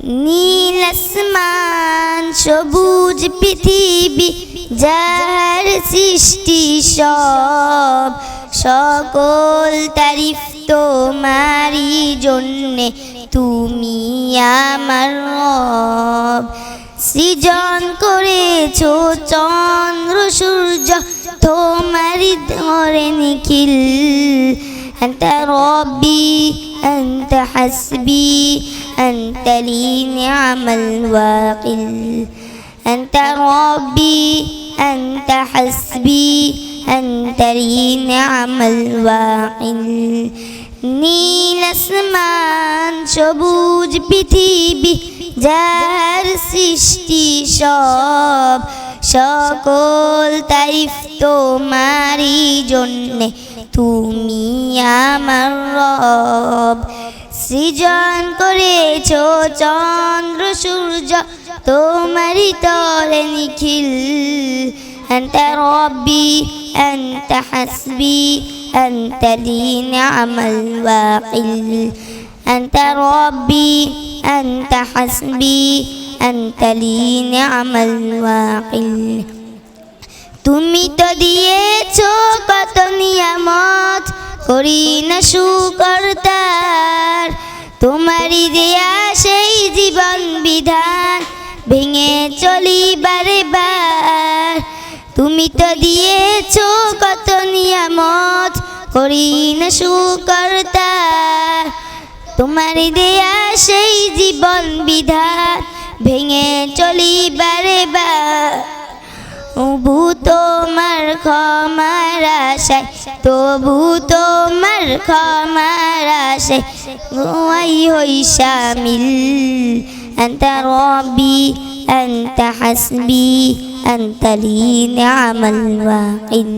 নীল আসমান সবুজ পৃথিবী যার সৃষ্টি সব সকল তারিফ তোমারই জন্যে তুমি আমার রব সৃজন করেছো চন্দ্র সূর্য তোমারই ধরে নিখিল أنت ربي أنت حسبي أنت لي نعم الواقل أنت ربي أنت حسبي أنت لي نعم الواقل নীল আসমান সবুজ পৃথিবী যার সৃষ্টি সব সকল তারিফ তোমারই জন্যে তুমি আমার রব সৃজন করেছো চন্দ্র সূর্য তোমারই তরে নিখিল أنت ربي أنت حسبي أنت لي نعم الواقل أنت ربي أنت حسبي أنت لي نعم الواقل তুমি তো দিয়েছো কত নিয়ামত করি না শুকর দেয়া সেই জীবন বিধান ভেঙে চলি বারে। বার তুমি তো দিয়েছ কত নিয়ামত করি না শুকর তার তোমারই দেয়া সেই জীবন বিধান ভেঙে চলি বারে বার। তবু তোমার ক্ষমার আশায় তবু তোমার ক্ষমার আশায় গোয়াই হই শামিল أنت ربي أنت حسبي أنت لي نعم الواقل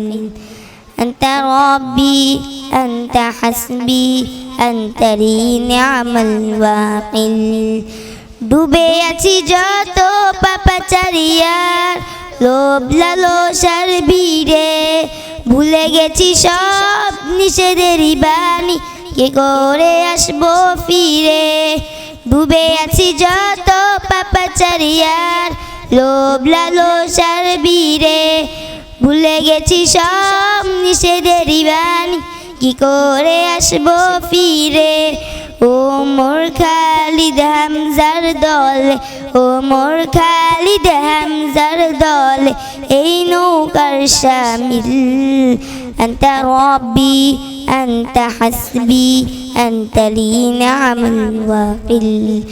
أنت ربي أنت حسبي أنت لي نعم الواقل ডুবে আছি যত পাপাচারিয়ার লোভ লালসার ভিড়ে ভুলে গেছি সব নিষেধেরই বাণী। কে করে আসব ফিরে? ডুবে আছি যত পাপাচারিয়ার লোভ লালসার ভিড়ে ভুলে গেছি সব নিষেধেরই বাণী। কি করে আসব ফিরে? ও মোর খালিদ হামজার দল ও মোর খালিদ হামজার দল এই নৌকার শামিল أنت ربي أنت حسبي أنت لي نعم الواقل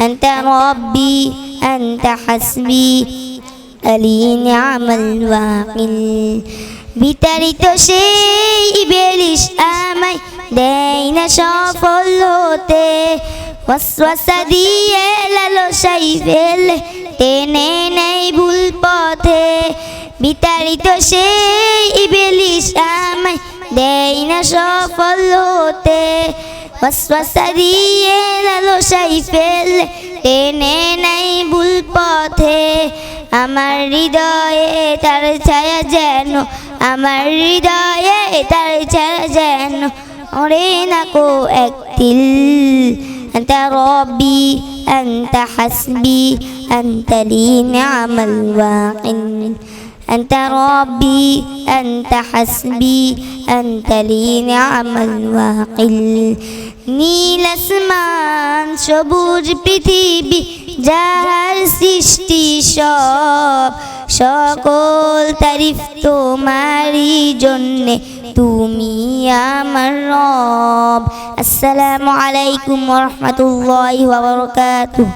أنت ربي أنت حسبي لي نعم الواقل বিতাড়িত সেই বেলিশ আমায় দেয় না সফল হতে ওয়াসওয়াসা দিয়ে লালসাই ফেলে টেনে নেই ভুল পথে বিতাড়িত সেই বেলিশ আমায় দেয় না সফল হতে ওয়াসওয়াসা দিয়ে লালসাই ফেলে টেনে নেই ভুল পথে আমার হৃদয়ে তার ছায়া যেন, আমার হৃদয়ে তার ছায়া যেন। ওরে না কো এক তিল أنت ربي أنت حسبي أنت لي نعم الواقل أنت ربي أنت حسبي أنت لي نعم الواقل নীল আসমান সবুজ পৃথিবী যার সৃষ্টি সব সকল তারিফ তোমারই জন্যে তুমি আমার রব আসসালামু আলাইকুম রহমতুল্লাহ বারকাতুহ